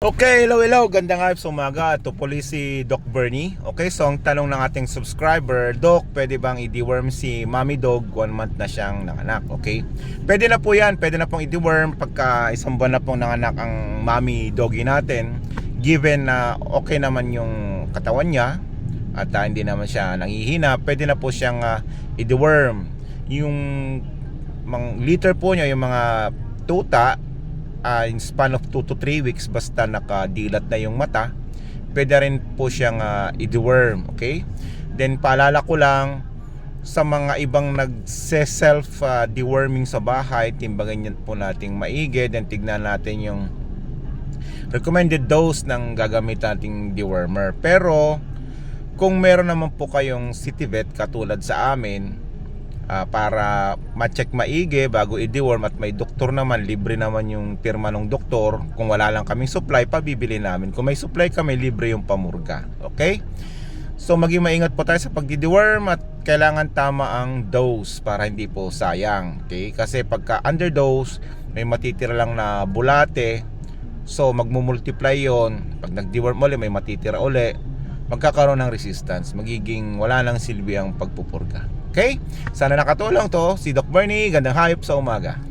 Okay, hello, hello. Gandang hayop sa umaga. Ito po si Doc Bernie. Okay, so ang tanong ng ating subscriber, Doc, pwede bang i-deworm si Mommy Dog? One month na siyang nanganak, okay? Pwede na po yan. Pwede na pong i-deworm pagka isang buwan na pong nanganak ang Mommy Doggy natin. Given na okay naman yung katawan niya at ah, hindi naman siya nangihina, pwede na po siyang ah, i-deworm. Yung mga liter po niya, yung mga tuta, uh, in span of 2 to 3 weeks basta nakadilat na yung mata pwede rin po siyang uh, i-deworm okay? Then paalala ko lang sa mga ibang nagse-self uh, deworming sa bahay timbangan yan po nating maigi then tignan natin yung recommended dose ng gagamit nating dewormer. Pero kung meron naman po kayong city vet katulad sa amin ah, para ma-check maigi bago i-deworm at may doktor naman, libre naman yung pirma ng doktor. Kung wala lang kaming supply, pabibili namin. Kung may supply kami, libre yung pamurga. Okay? So maging maingat po tayo sa pagdi-deworm at kailangan tama ang dose para hindi po sayang. Okay? Kasi pagka underdose, may matitira lang na bulate. So magmumultiply yon. Pag nag-deworm uli, may matitira uli. Magkakaroon ng resistance. Magiging wala nang silbi ang pagpupurga. Okay? Sana nakatulong to. Si Doc Bernie, gandang hayop sa umaga.